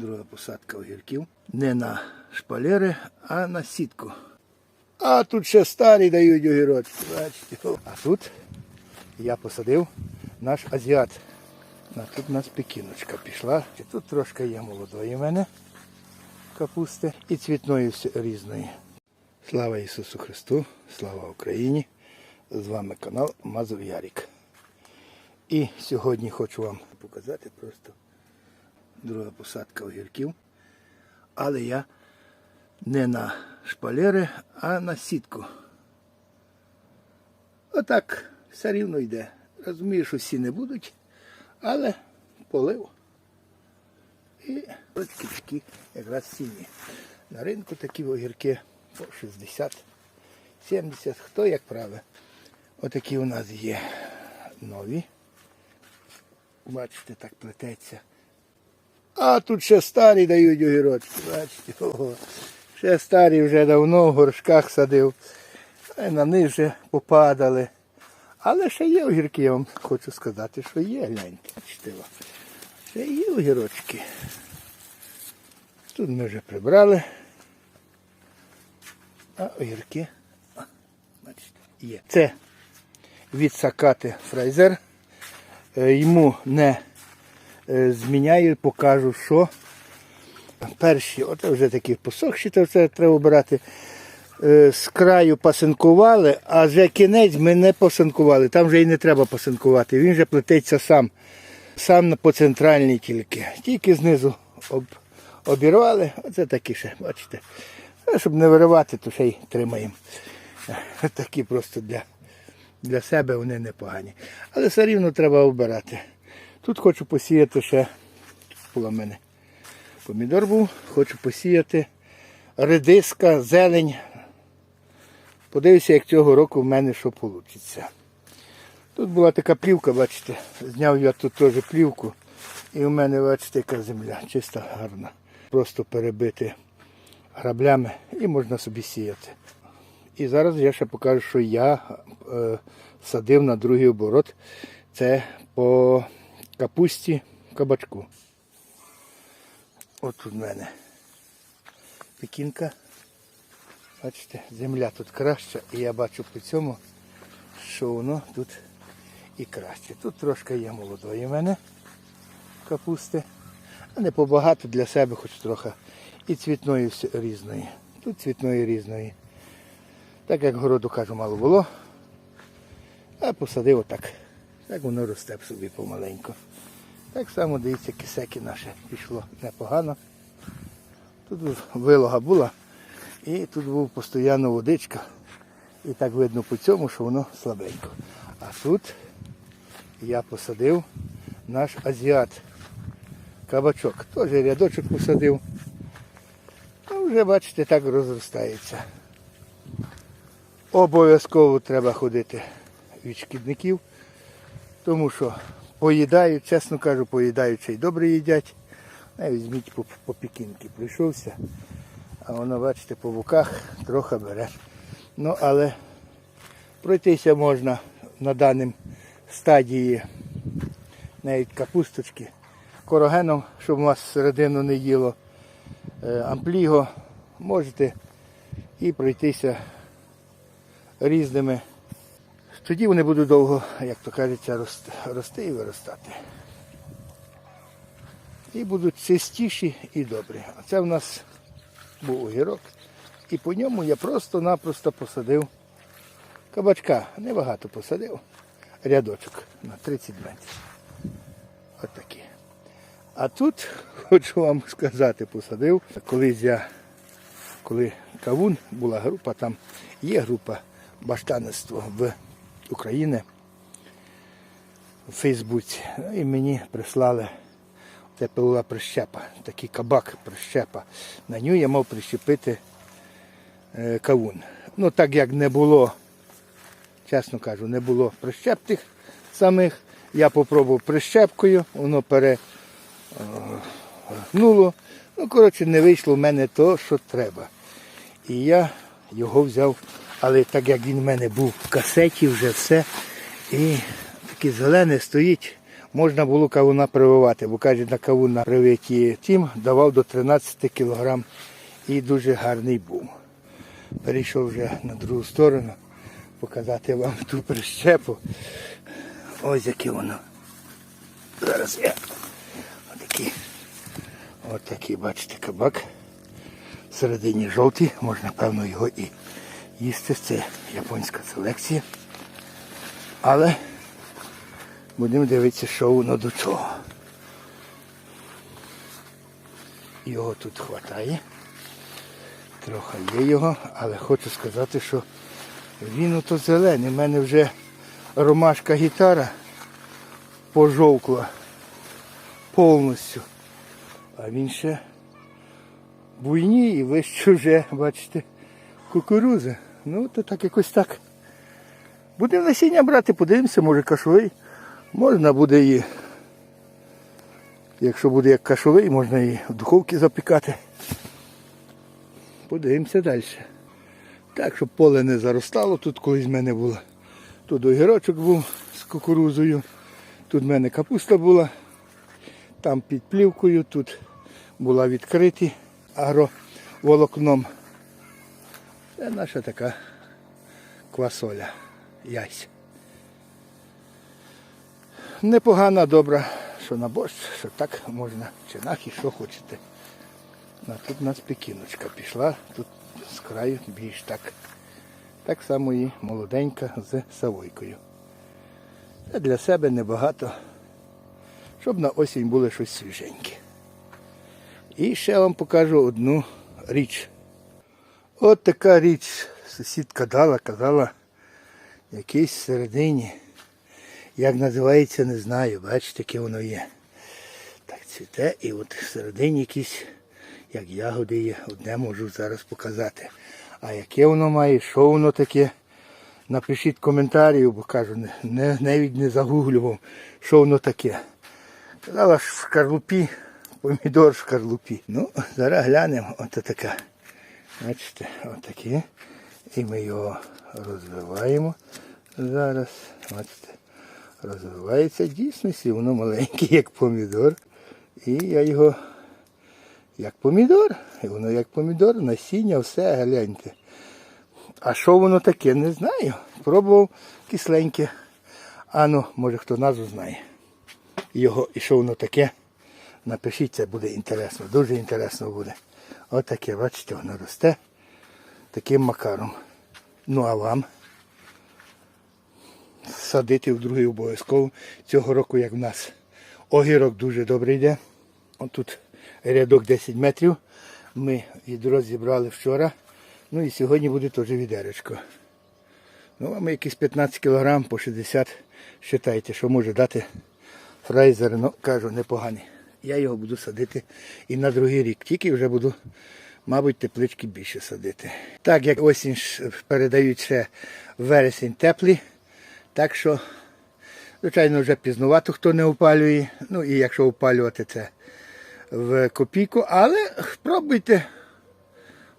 Друга посадка огірків. Не на шпалери, а на сітку. А тут ще старі дають огірочки. Бачите. А тут я посадив наш азіат. А тут у нас пекіночка пішла. Тут трошки є молодої в мене капусти і цвітної різної. Слава Ісусу Христу, слава Україні! З вами канал Мазур Ярік. І сьогодні хочу вам показати просто друга посадка огірків. Але я не на шпалери, а на сітку. Отак все рівно йде. Розумію, що всі не будуть, але полив. І такі якраз сіні. На ринку такі огірки по 60, 70, хто як праве. Отакі у нас є нові. Бачите, так плететься. А тут ще старі дають огірочки. Бачите, ого. Ще старі вже давно в горшках садив. А на них вже попадали. Але ще є огірки, я вам хочу сказати, що є, гляньте. Бачите, ще є огірочки. Тут ми вже прибрали. А огірки, бачите, є. Це від Сакати Фрайзер. Е, Йому не е, зміняю, покажу, що. Перші, от вже такі посохші, то це треба обирати. Е, З краю пасинкували, а вже кінець ми не пасинкували. Там вже і не треба пасинкувати. Він вже плететься сам. Сам по центральній тільки. Тільки знизу об, обірвали. Оце такі ще, бачите. А щоб не виривати, то ще й тримаємо. Такі просто для, для себе вони непогані. Але все рівно треба обирати. Тут хочу посіяти ще, була в мене помідор був, хочу посіяти редиска, зелень. Подивлюся, як цього року в мене що вийде. Тут була така плівка, бачите, зняв я тут теж плівку. І у мене, бачите, яка земля, чиста, гарна. Просто перебити граблями і можна собі сіяти. І зараз я ще покажу, що я е, садив на другий оборот. Це по капусті кабачку. От тут в мене пекінка. Бачите, земля тут краща, і я бачу по цьому, що воно тут і краще. Тут трошки є молодої в мене капусти, а не побагато для себе, хоч трохи. І цвітної різної. Тут цвітної різної. Так як городу кажу, мало було. А посадив отак. Так воно росте б собі помаленьку. Так само, дивіться, кисеки наше пішло непогано. Тут вилога була і тут був постійно водичка. І так видно по цьому, що воно слабенько. А тут я посадив наш азіат. Кабачок. Теж рядочок посадив. А вже, бачите, так розростається. Обов'язково треба ходити від шкідників, тому що поїдають, чесно кажу, поїдають ще й добре їдять. А візьміть по, по пікінки, прийшовся, а воно, бачите, по боках трохи бере. Ну, але пройтися можна на даному стадії навіть капусточки корогеном, щоб у вас середину не їло е, ампліго, можете і пройтися різними. Тоді вони будуть довго, як то кажеться, рости, і виростати. І будуть чистіші і добрі. А це в нас був огірок. І по ньому я просто-напросто посадив кабачка. Небагато посадив. Рядочок на 30 метрів. От такі. А тут, хочу вам сказати, посадив. Колись я, коли Кавун була група, там є група баштанництво в Україні в Фейсбуці. Ну, і мені прислали це була прищепа, такий кабак прищепа. На нього я мав прищепити е, кавун. Ну так як не було, чесно кажу, не було прищеп тих самих. Я попробував прищепкою, воно перегнуло. Ну, коротше, не вийшло в мене то, що треба. І я його взяв, але так як він в мене був в касеті, вже все. І такий зелений стоїть, можна було кавуна прививати, бо каже, на кавун на привиті тім давав до 13 кг і дуже гарний був. Перейшов вже на другу сторону, показати вам ту прищепу. Ось яке воно. Зараз я отакий, отакий, бачите, кабак. Всередині жовтий, можна певно його і їсти. Це японська селекція. Але будемо дивитися, що воно до чого. Його тут вистачає. Трохи є його, але хочу сказати, що він ото зелений. У мене вже ромашка гітара пожовкла повністю. А він ще буйні і вище вже, бачите, кукуруза. Ну, то так якось так. Будемо насіння брати, подивимося, може кашовий. Можна буде і, якщо буде як кашовий, можна і в духовці запікати. Подивимося далі. Так, щоб поле не заростало, тут колись в мене було. Тут огірочок був з кукурузою, тут в мене капуста була, там під плівкою, тут була відкриті агроволокном. Це наша така квасоля, яйця. Непогана, добра, що на борщ, що так можна, чи нахі, що хочете. А тут у нас пекіночка пішла, тут з краю більш так. Так само і молоденька з савойкою. Це для себе небагато, щоб на осінь було щось свіженьке. І ще вам покажу одну річ. От така річ сусідка дала, казала, якийсь всередині. Як називається, не знаю, бачите, яке воно є. Так цвіте і от всередині якісь, як ягоди є, одне можу зараз показати. А яке воно має, що воно таке, напишіть коментарі, бо кажу, не, навіть не загуглював, що воно таке. Казала в шкарлупі, помідор в шкарлупі. Ну, зараз глянемо, от така. Бачите, отаке. І ми його розвиваємо зараз. Бачите, розвивається дійсно, воно маленьке, як помідор. І я його як помідор. І воно як помідор, насіння, все, гляньте. А що воно таке, не знаю. Пробував кисленьке. А ну, може хто назву знає. Його і що воно таке. Напишіть, це буде інтересно, дуже інтересно буде. Отаке, бачите, воно росте таким макаром. Ну а вам? Садити в другий обов'язково. Цього року, як в нас огірок дуже добре йде. Тут рядок 10 метрів. Ми відро зібрали вчора. Ну і сьогодні буде теж відеречко. Ну, а ми якісь 15 кг по 60 Считайте, що може дати фрейзер. Ну, кажу, непоганий. Я його буду садити і на другий рік. Тільки вже буду, мабуть, теплички більше садити. Так як осінь ж передають ще вересень теплий. Так що, звичайно, вже пізнувато хто не опалює. Ну і якщо опалювати це в копійку, але пробуйте,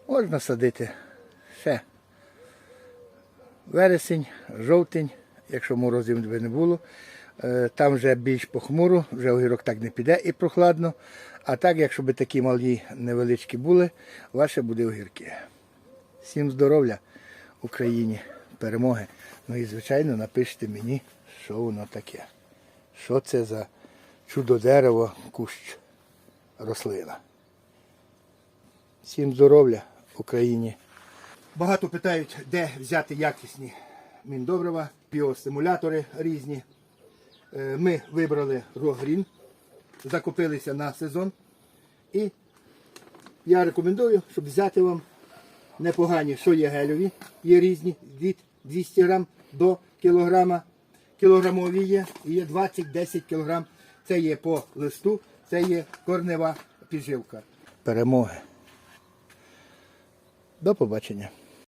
можна садити ще. Вересень, жовтень, якщо морозів не було. Е, Там вже більш похмуро, вже огірок так не піде і прохладно. А так, якщо би такі малі невеличкі були, ваше буде огірки. Всім здоров'я Україні, перемоги. Ну і, звичайно, напишіть мені, що воно таке. Що це за чудо дерево, кущ, рослина. Всім здоров'я Україні. Багато питають, де взяти якісні міндобрива, біостимулятори різні. Е, Ми вибрали Рогрін, закупилися на сезон. І я рекомендую, щоб взяти вам непогані, що є гельові, є різні від 200 грам до кілограма. Кілограмові є, і є 20-10 кілограм. Це є по листу, це є корнева підживка. Перемоги. До побачення.